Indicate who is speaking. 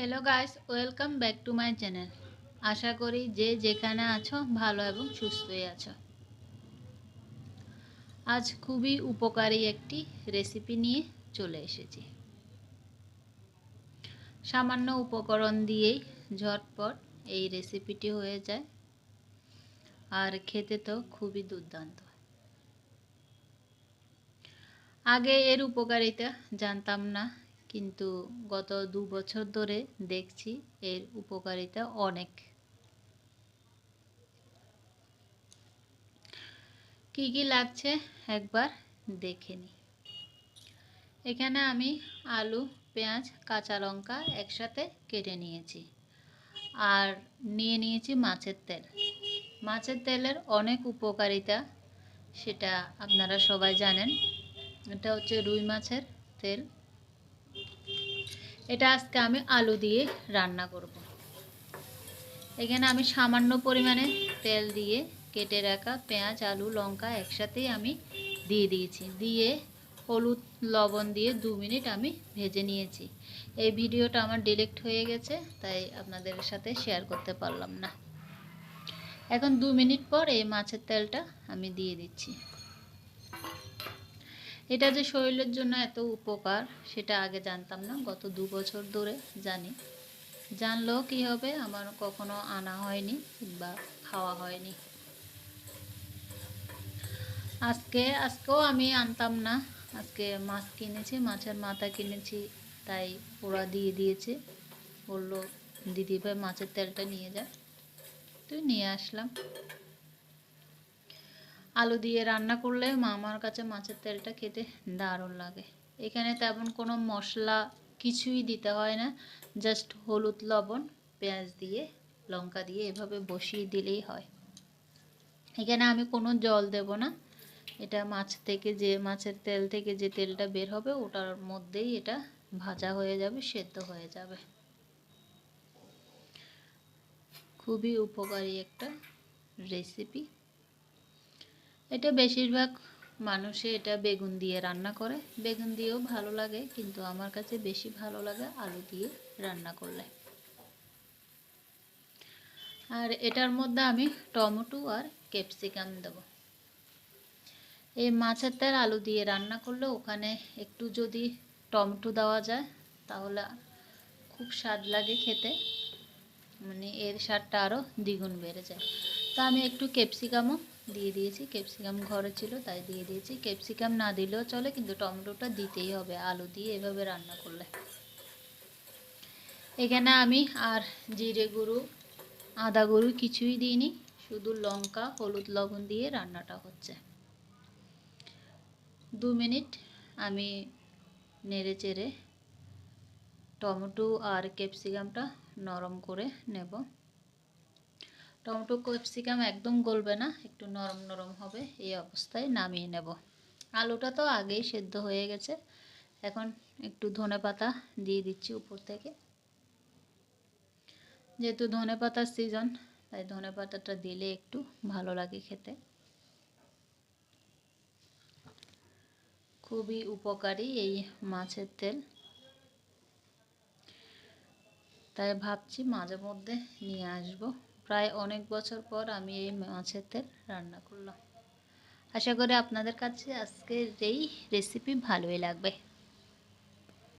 Speaker 1: Hello guys welcome back to my channel আশা করি যে যেখানে আছো ভালো এবং সুস্থই আছো। আজ খুবই উপকারী একটি রেসিপি নিয়ে চলে এসেছি। সামান্য উপকরণ দিয়েই ঝটপট এই রেসিপিটি হয়ে যায়। আর খেতে তো খুবই দুর্দান্ত। আগে এর উপকারিতা জানতাম না কিন্তু গত দু বছর ধরে দেখছি এর উপকারিতা অনেক। কি কি লাগছে একবার দেখে নি। এখানে আমি আলু, পেঁয়াজ, কাঁচা লঙ্কা একসাথে কেটে নিয়েছি আর নিয়ে নিয়েছি মাছের তেল। মাছের তেলের অনেক উপকারিতা সেটা আপনারা সবাই জানেন। এটা হচ্ছে রুই মাছের তেল। এটা আজকে আমি আলু দিয়ে রান্না করব। এখানে আমি সামান্য পরিমাণে তেল দিয়ে কেটে রাখা পেঁয়াজ, আলু, লঙ্কা একসাথেই আমি দিয়ে দিয়েছি। দিয়ে হলুদ, লবণ দিয়ে দু মিনিট আমি ভেজে নিয়েছি। এই ভিডিওটা আমার ডিলেক্ট হয়ে গেছে, তাই আপনাদের সাথে শেয়ার করতে পারলাম না। এখন দু মিনিট পর এই মাছের তেলটা আমি দিয়ে দিচ্ছি। এটা যে শরীরের জন্য এত উপকার, সেটা আগে জানতাম না, গত দু বছর ধরে জানি। জানলেও কী হবে, আমার কখনো আনা হয়নি বা খাওয়া হয়নি। আজকে, আজকেও আমি আনতাম না। আজকে মাছ কিনেছি, মাছের মাথা কিনেছি, তাই ওরা দিয়ে দিয়েছে। বলল দিদিভাই মাছের তেলটা নিয়ে যায় তুই নিয়ে আসলাম। আলু দিয়ে রান্না করলে মামার কাছে মাছের তেলটা খেতে দারুণ লাগে। এখানে তেমন কোনো মশলা কিছুই দিতে হয় না জাস্ট হলুদ, লবণ, পেঁয়াজ দিয়ে, লঙ্কা দিয়ে এভাবে বসিয়ে দিলেই হয়। এখানে আমি কোনো জল দেব না, এটা মাছ থেকে যে, মাছের তেল থেকে যে তেলটা বের হবে ওটার মধ্যেই এটা ভাজা হয়ে যাবে, সেদ্ধ হয়ে যাবে। খুবই উপকারী একটা রেসিপি এটা বেশিরভাগ মানুষে এটা বেগুন দিয়ে রান্না করে। বেগুন দিয়েও ভালো লাগে, কিন্তু আমার কাছে বেশি ভালো লাগে আলু দিয়ে রান্না করলে। আর এটার মধ্যে আমি টমেটো আর ক্যাপসিকাম দেব। এই মাছের তেল আলু দিয়ে রান্না করলে ওখানে একটু যদি টমেটো দেওয়া যায়, তাহলে খুব স্বাদ লাগে খেতে। মানে এর স্বাদটা আরও দ্বিগুণ বেড়ে যায়। তা আমি একটু ক্যাপসিকামও দিয়ে দিয়েছি। ক্যাপসিকাম ঘরে ছিল, তাই দিয়ে দিয়েছি। ক্যাপসিকাম না দিলেও চলে, কিন্তু টমেটোটা দিতেই হবে, আলু দিয়ে এভাবে রান্না করলে। এখানে আমি আর জিরে গুঁড়ো, আদা গুঁড়ো কিছুই দিইনি, শুধু লঙ্কা, হলুদ, লবণ দিয়ে রান্নাটা হচ্ছে। দু মিনিট আমি নেড়ে চেড়ে টমেটো আর ক্যাপসিকামটা নরম করে নেব। টমেটো ক্যাপসিকাম একদম গলবে না, একটু নরম নরম হবে, এই অবস্থায় নামিয়ে নেব। আলুটা তো আগেই সেদ্ধ হয়ে গেছে, এখন একটু ধনে পাতা দিয়ে দিচ্ছি উপর থেকে। যেহেতু ধনে পাতার সিজন তাই ধনে পাতাটা দিলে একটু ভালো লাগে খেতে। খুবই উপকারী এই মাছের তেল। তাই ভাবছি মাঝে মধ্যে নিয়ে আসব। প্রায় অনেক বছর পর আমি এই মাছের তেল রান্না করলাম। আশা করি আপনাদের কাছে আজকের এই রেসিপি ভালোই লাগবে।